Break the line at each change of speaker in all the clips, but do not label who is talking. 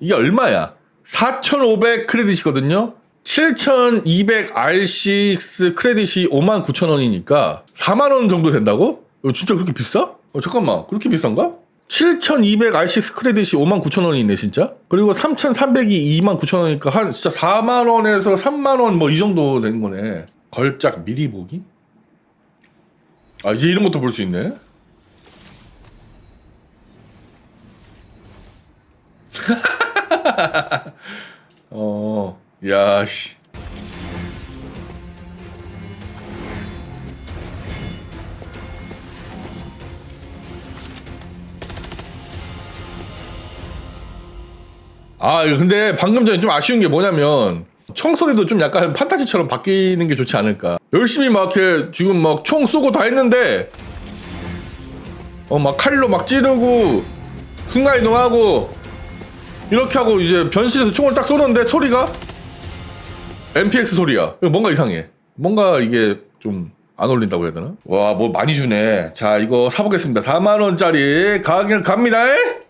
이게 얼마야? 4,500 크레딧이거든요. 7,200 R6 크레딧이 59,000원이니까 4만 원 정도 된다고? 이거 진짜 그렇게 비싸? 어, 잠깐만. 그렇게 비싼가? 7,200 R6 크레딧이 59,000원이네, 진짜. 그리고 3,300이 29,000원이니까 한 진짜 4만 원에서 3만 원 뭐 이 정도 되는 거네. 걸작 미리 보기? 아, 이제 이런 것도 볼 수 있네. 어, 야, 씨. 아, 근데 방금 전에 좀 아쉬운 게 뭐냐면, 총소리도 좀 약간 판타지처럼 바뀌는 게 좋지 않을까. 열심히 막 이렇게 지금 막 총 쏘고 다 했는데, 어, 막 칼로 막 찌르고, 순간이동하고, 이렇게 하고 이제 변신해서 총을 딱 쏘는데 소리가 MPX 소리야. 뭔가 이상해. 뭔가 이게 좀안 어울린다고 해야 되나? 와, 뭐 많이 주네. 자, 이거 사보겠습니다. 4만원짜리 가격 갑니다.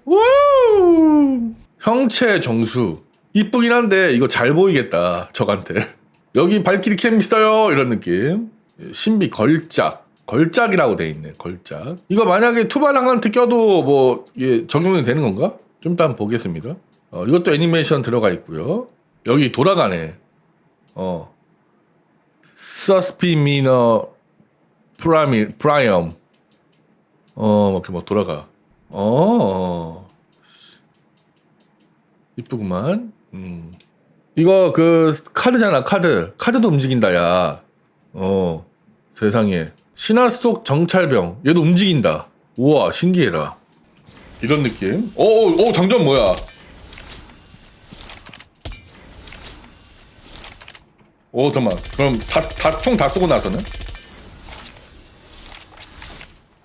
우! 형체 정수. 이쁘긴 한데 이거 잘 보이겠다. 저한테. 여기 발키리 캠 있어요. 이런 느낌. 신비 걸작. 걸작이라고 돼 있네. 걸작. 이거 만약에 투바랑한테 껴도 뭐 이게 적용이 되는 건가? 좀 이따 보겠습니다. 어, 이것도 애니메이션 들어가 있고요. 여기 돌아가네. 어. 서스피미너 프라미 프라이엄. 어, 이렇게 뭐 돌아가. 어. 이쁘구만. 음. 이거 그 카드잖아, 카드. 카드도 움직인다, 야. 어. 세상에. 신화 속 정찰병. 얘도 움직인다. 우와, 신기해라. 이런 느낌. 오 장전 뭐야? 오, 잠깐만. 그럼 다, 다, 총 다 쏘고 나서는?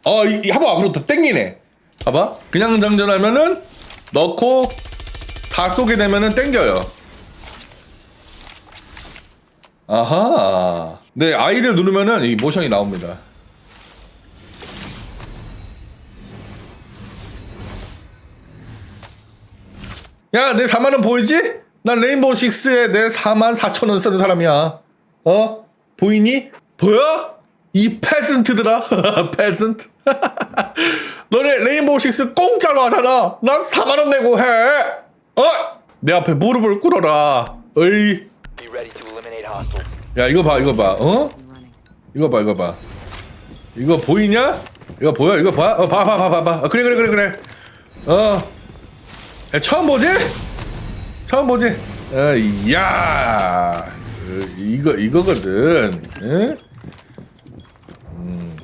어, 이, 이 한번 앞으로 더 땡기네. 봐봐. 그냥 장전하면은 넣고 다 쏘게 되면은 땡겨요. 아하. 네, I를 누르면은 이 모션이 나옵니다. 야, 내 4만원 보이지? 난 레인보우 6에 내 4만 4천 원 쓰는 사람이야. 어? 보이니? 보여? 이 페슨트들아. 페슨트. 너네 레인보우 6 공짜로 하잖아. 난 4만 원 내고 해. 어? 내 앞에 무릎을 꿇어라. 어이. 야, 이거 봐, 이거 봐. 어? 이거 봐, 이거 봐. 이거 보이냐? 이거 보여? 이거 봐? 어, 봐, 봐, 봐, 봐, 봐. 어, 그래, 그래, 그래, 그래. 어. 야, 처음 보지? 처음 보지? 어, 야, 어, 이거 이거거든. 응? 음.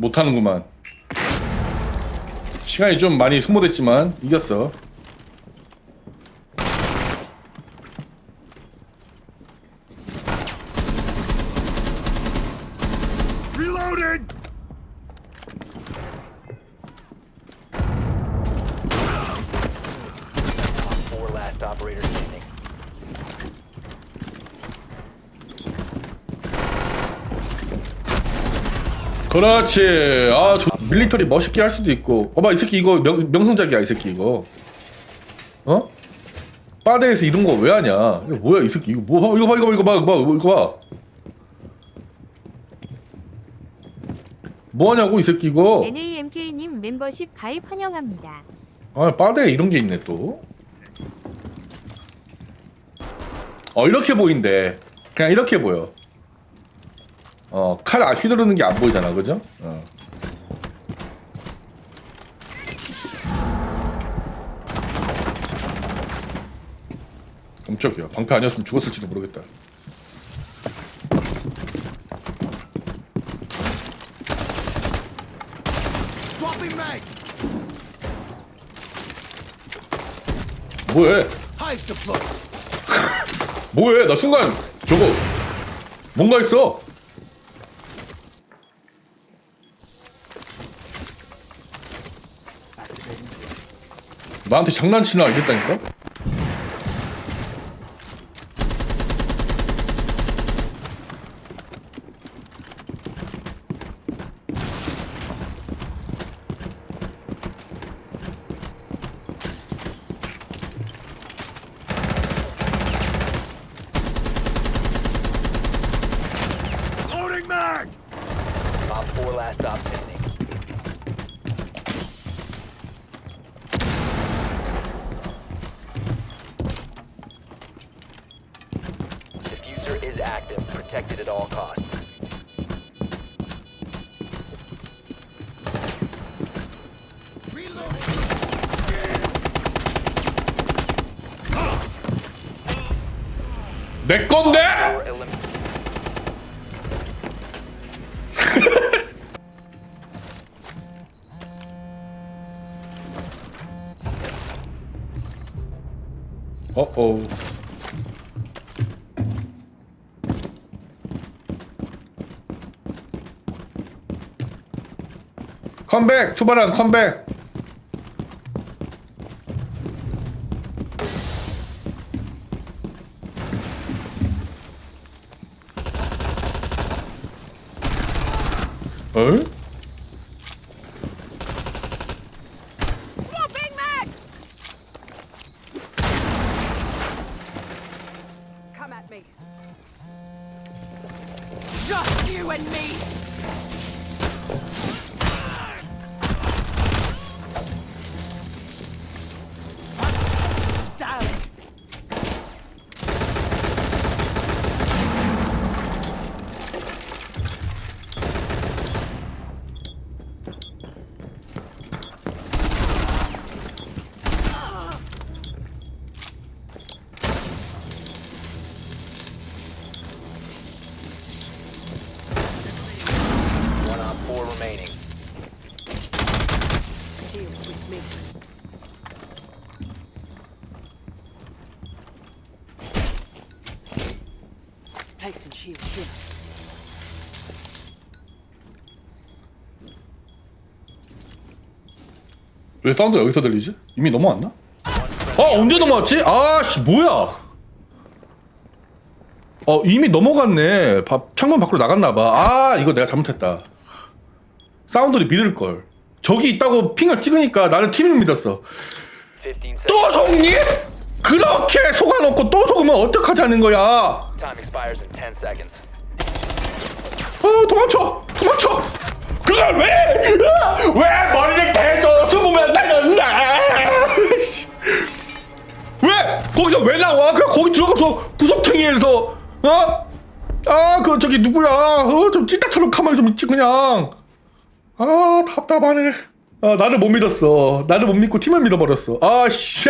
못하는구만. 시간이 좀 많이 소모됐지만 이겼어.
Reloaded!
Four last operators standing.
그렇지. 아, 저 밀리터리 멋있게 할 수도 있고. 어봐, 이 새끼 이거 명, 명성작이야, 이 새끼 이거. 어? 바다에서 이런 거 왜 하냐? 이거 뭐야, 이 새끼 이거 뭐? 봐, 이거 봐, 이거 봐, 이거 봐, 이거 봐, 이거 봐. 뭐 하냐고 이 새끼 이거.
NAMK님 멤버십 가입 환영합니다.
아, 바다에 이런 게 있네 또. 어, 이렇게 보인대. 그냥 이렇게 보여. 어, 칼 아, 휘두르는 게 안 보이잖아, 그죠? 어. 깜짝이야. 방패 아니었으면 죽었을지도 모르겠다. 뭐해? 뭐해? 나 순간 저거 뭔가 있어. 나한테 장난치나 알겠다니까?
Tracker is active, protected at all costs. ¡Desconde!
uh oh. 컴백 투바란 컴백. 어?
Deals with me. Placing shield here.
왜 사운드 여기서 들리지? 이미 넘어왔나? 아 언제 넘어왔지? 아씨 뭐야? 어 이미 넘어갔네. 바, 창문 밖으로 나갔나봐. 아 이거 내가 잘못했다. 사운드를 믿을 걸. 저기 있다고 핑을 찍으니까 나는 팀을 믿었어.
15 seconds.
또 속니? 그렇게 속아놓고 또 속으면 어떡하자는 거야?
Time expires in 10 seconds.
어 도망쳐 도망쳐 그걸 왜? 으아! 왜 머리를 대줘 숨으면 나간다 왜 거기서 왜 나와 그냥 거기 들어가서 구석탱이에서 어? 아 그 저기 누구야 어좀 찐따처럼 가만히 좀 있지 그냥 아 답답하네 아 나를 못 믿었어 나를 못 믿고 팀을 믿어버렸어 아씨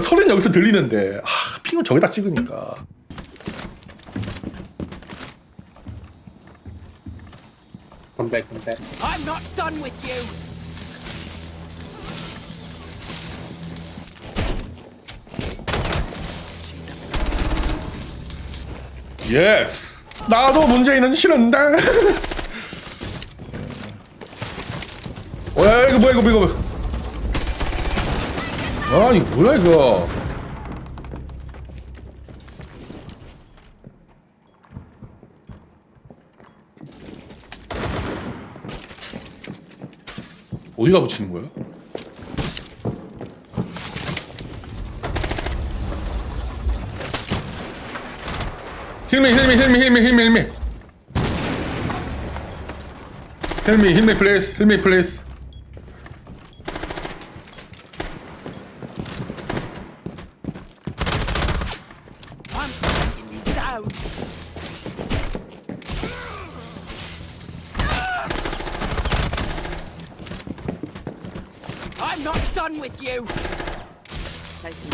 소리는 여기서 들리는데 아 핑은 저기다 찍으니까
Come back, come back.
I'm not done with you.
예스. 나도 문재인은 싫은데. 야, 이거 뭐야, 이거 뭐야, 이거. 뭐야. 아니, 뭐야, 이거. 어디다 붙이는 거야? 힐미 힐미 힐미 힐미 힐미 힐미 힐미 힐미 플레이스 힐미 플레이스
I'm taking you down. I'm not done with you. Placing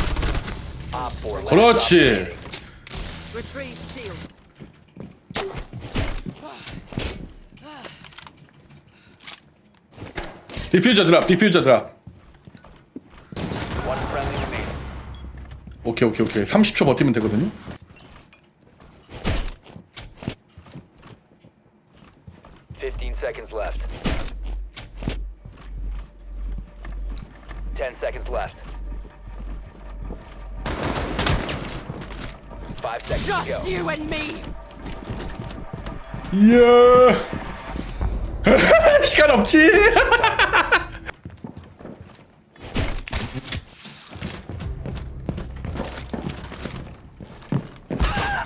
Op 4 last stop
그렇지. 디퓨저 드랍 디퓨저 드랍. 오케이 오케이 오케이 30초 버티면 되거든요
Fifteen seconds left. Ten seconds left. Five seconds to
Just
go.
you and me.
이야. 시간 없지.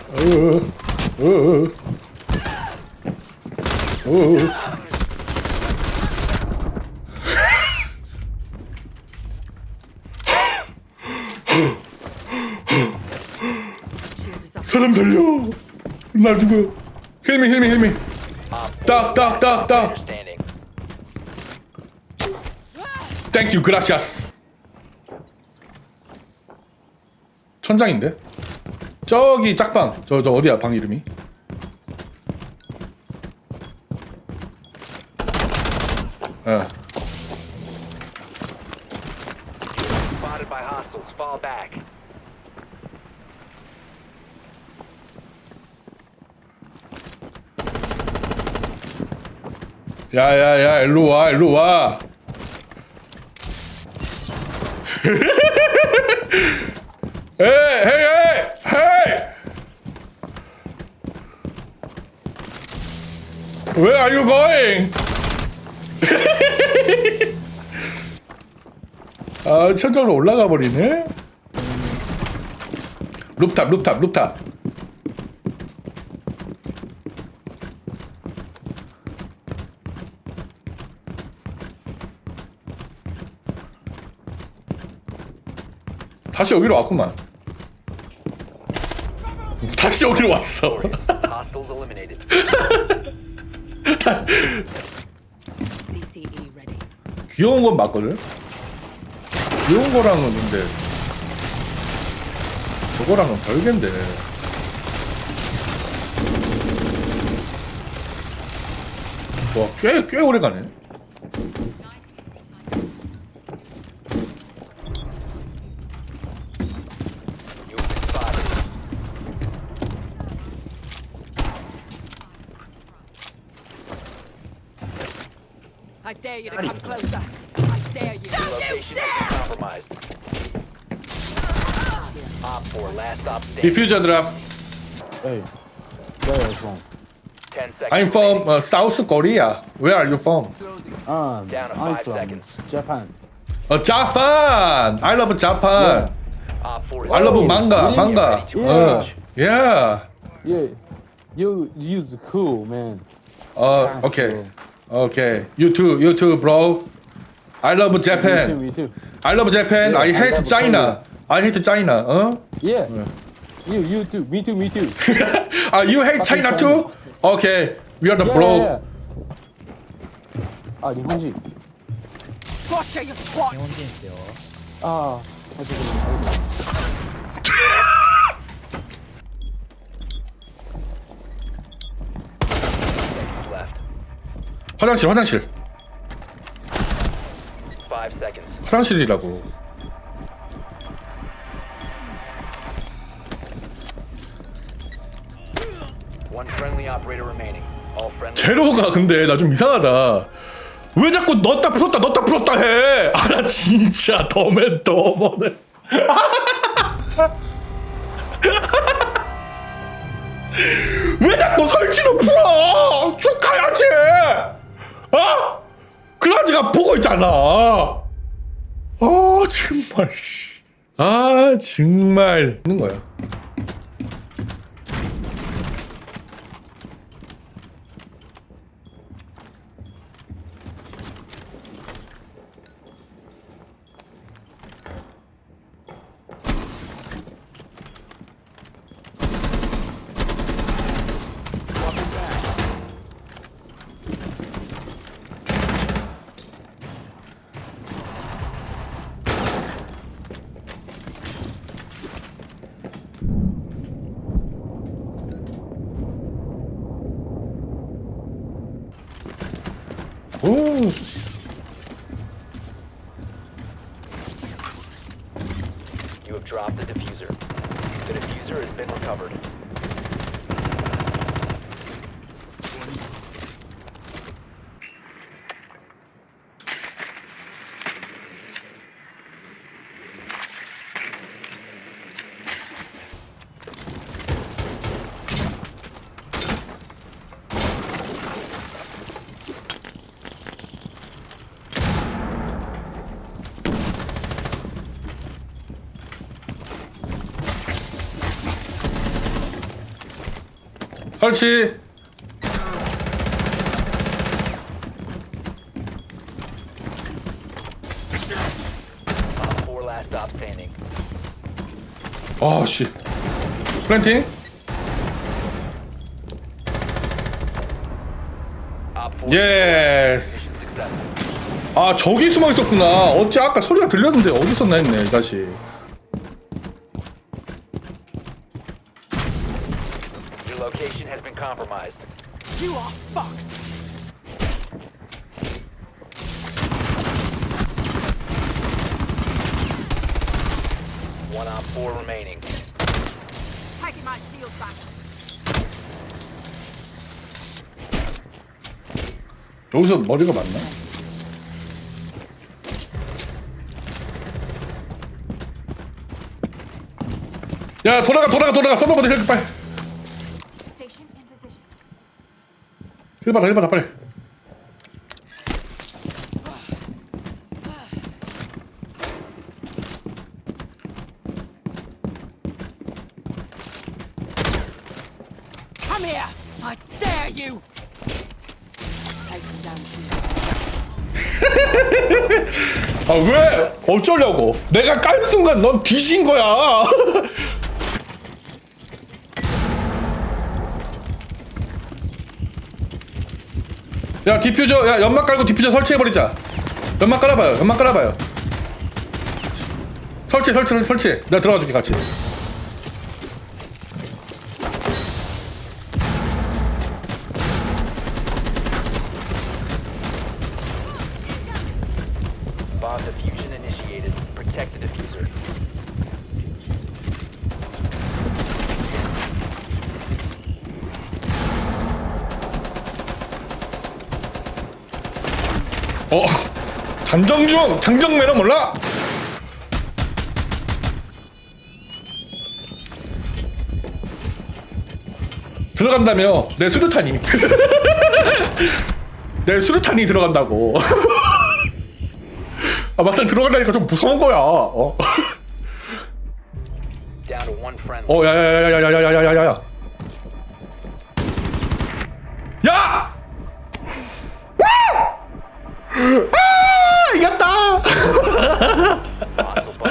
어, 어, 어. 어.
Shield is up.
사람 달려. 나 죽어. 힐미 힐미 힐미.
Op
딱, 딱, 딱, 딱.
standing.
땡큐 그라시아스. 천장인데? 저기 짝방. 저 저 어디야 방 이름이? 어.
Spotted by hostiles. Fall back.
야야야 일로 와 일로 와. Where are you going? 아 천장으로 올라가 버리네. 룹탑 룹탑 룹탑. 다시 여기로 왔구만. 다시 여기로 왔어.
Eliminated.
CCE ready.
귀여운 건 맞거든. 귀여운 거랑은 근데 저거랑은 별개인데. 와, 꽤, 꽤 오래 가네.
Dare you to come closer. I dare you.
Location has been compromised. Op 4, last stop standing.
디퓨저 드랍.
Hey, where are you from?
10 seconds.
I'm from uh, South Korea. Where are you from?
Ah,
Down to
I'm
five
from
seconds.
Japan.
Uh, Japan. I love Japan.
Op 4 is
I love
Oh,
manga.
really?
Manga.
Yeah.
Uh, yeah.
Yeah, you use cool man.
Uh, okay. Okay. You too. You too, bro. I love Japan.
me too.
I love Japan.
Yeah,
I
I
hate
love
China. I hate China. Uh?
Yeah. You, you too. Me too, me too.
Uh, you hate China too? Okay. We are the
yeah,
bro.
yeah, yeah. 아, 일본지.
Gotcha, you twat.
아, 다시 그럼.
화장실, 화장실.
5 seconds.
화장실이라고.
One friendly operator remaining. All friendly.
제로가 근데 나 좀 이상하다. 왜 자꾸 넣었다 풀었다 넣었다 풀었다 해? 아 나 진짜 더맨 더머네. 왜 자꾸 설치도 풀어? 쭉 가야지. 어? 그라지가 보고 있잖아. 아 정말. 씨. 아 정말. 있는 거야. 오.
You have dropped the diffuser. The diffuser has been recovered.
설치.
Op 4 last stop standing.
아 씨. 플랜팅.
Op 4
예스. 아 저기 숨어 있었구나. 어째 아까 소리가 들렸는데 어디 있었나 했네 다시
location has been compromised.
You are fucked.
One op 4 remaining.
Taking my shield back.
여기서 머리가 맞나? 야 돌아가 돌아가 돌아가 서버버터 힐 빨리. 힐 받아 힐 받아 빨리
Come here! I dare you! Take them down.
아 왜 어쩌려고? 내가 깐 순간 넌 뒤진 거야. 야 디퓨저 야 연막 깔고 디퓨저 설치해버리자. 연막 깔아봐요. 연막 깔아봐요. 설치 설치 설치. 내가 들어가 줄게 같이
Bomb diffusion initiated. Protect the diffuser.
어 장정중 장정 매너 몰라 들어간다며 내 수류탄이 내 수류탄이 들어간다고 아 막상 들어간다니까 좀 무서운 거야 어. 어 야야야야야야야야야야 야! 아! 이겼다!
Hostile bomb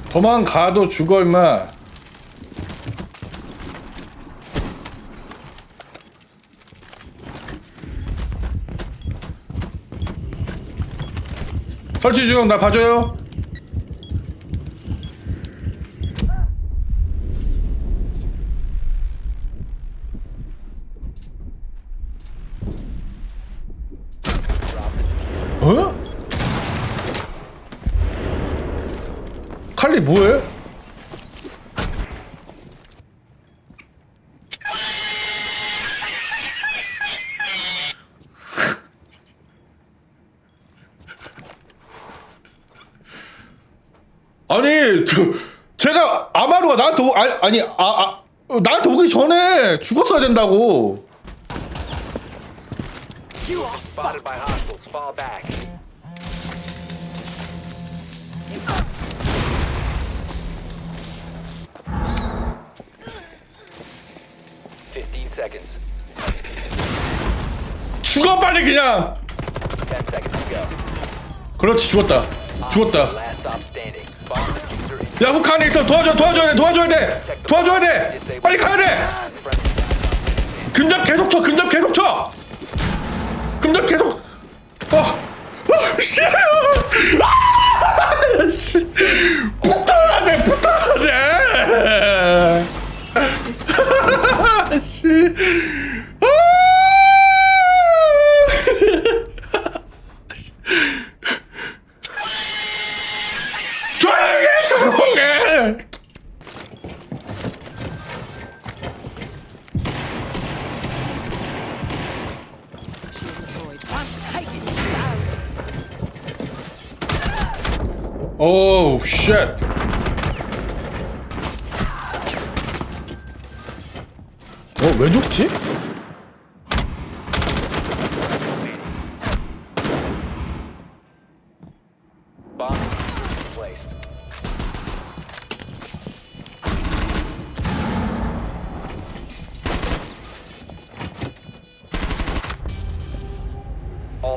defused.
도망가도 죽어 임마. 설치 중 나 봐줘요 어? 칼리 뭐해? 아니 저, 제가 아마루가 나한테 오, 아니, 아니 아, 아 어, 나한테 오기 전에 죽었어야 된다고. 죽어 빨리 그냥. 그렇지 죽었다 죽었다 야 후카 안에 있어 도와줘 도와줘야 돼 도와줘야 돼 도와줘야 돼 빨리 가야 돼. 근접 계속 쳐 근접 계속 쳐! 근접 계속! 어, 어, 씨, 아, 씨, 폭탄하네, 폭탄하네, 씨, 아, 조용해, 조용해. 오우 쉣 어, 왜 죽지?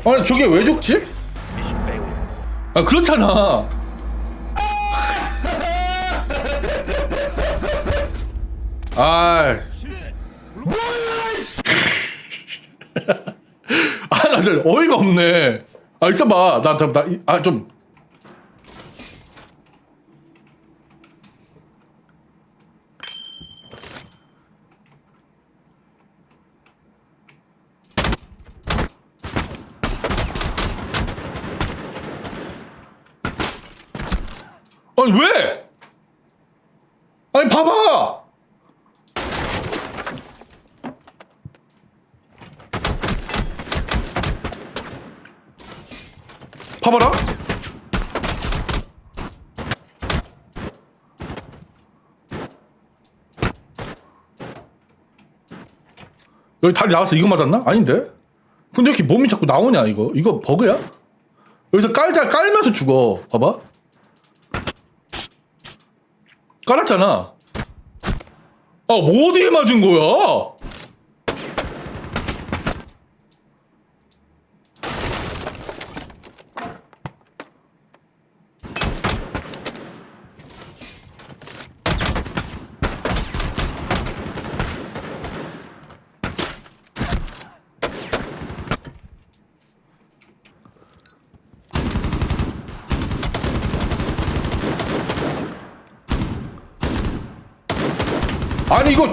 아니, 저게 왜 죽지? 아, 그렇잖아. 아. 아, 나 진짜 어이가 없네. 아, 있어봐. 나, 나, 나, 이- 아, 좀. 아니, 왜? 아니, 봐봐! 봐봐라. 여기 다리 나왔어. 이거 맞았나? 아닌데? 근데 이렇게 몸이 자꾸 나오냐, 이거? 이거 버그야? 여기서 깔자, 깔면서 죽어. 봐봐. 깔았잖아. 아, 뭐 어디에 맞은 거야?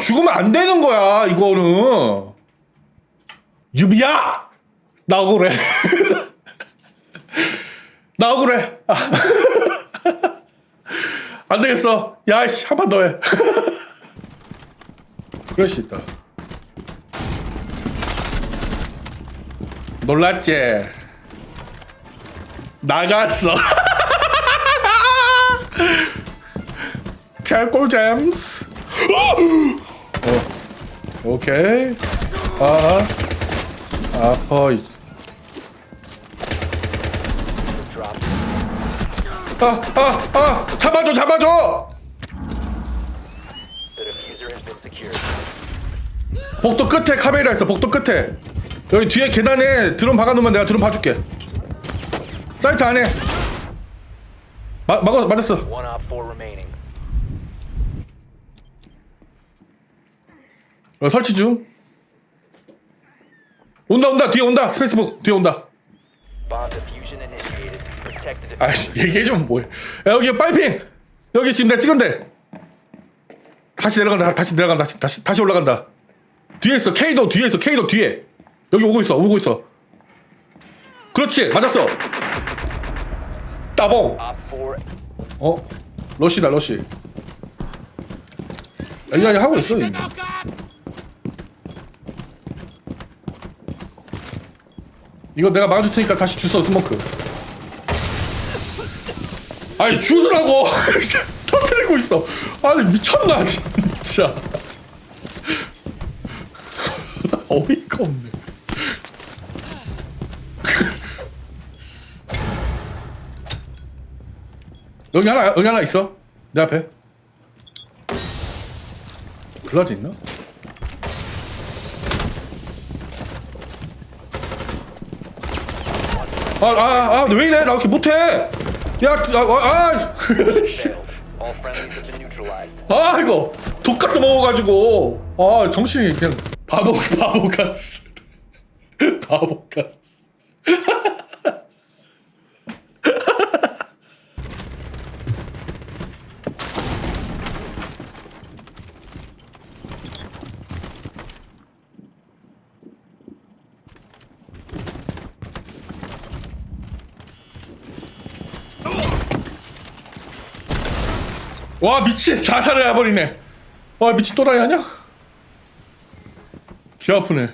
죽으면 안 되는 거야 이거는. 유비야! 나 억울해 나 억울해 아. 안 되겠어. 야이씨 한 판 더 해. 그럴 수 있다. 놀랐지? 나갔어. 캘골잼스 어. 오케이. 아. 아퍼.
Drop.
아, 아, 아. 잡아줘, 잡아줘. 복도 끝에 카메라 있어. 복도 끝에. 여기 뒤에 계단에 드론 박아놓으면 내가 드론 봐줄게. 사이트 안에. 마, 막아, 맞았어.
One op four remaining.
어, 설치 중. 온다, 온다. 뒤에 온다. 스페이스북 뒤에 온다. 아. 얘기해 좀 뭐해. 야, 여기 빨핑. 여기 지금 내가 찍은데. 다시 내려간다. 다시 내려간다. 다시 다시, 다시 올라간다. 뒤에 있어. K도 뒤에 있어. K도 뒤에. 여기 오고 있어. 오고 있어. 그렇지. 맞았어. 따봉. 어? 러시다. 러시. 아니 아니 하고 있어. 이거 내가 막아줄 테니까 다시 주워 스모크. 아니 주더라고. 터뜨리고 있어. 아니 미쳤나 진짜. 어이가 없네. 여기 하나 여기 하나 있어? 내 앞에? 글라즈 있나? 아 아 아 왜 이래? 나 이렇게 못해. 야 아, 아,
neutralized.
아 이거. 독가스 먹어가지고. 아 정신이 그냥 바보 바보 가스 바보 가스 와 미친. 자살을 해버리네. 와 미친 또라이 아냐? 귀 아프네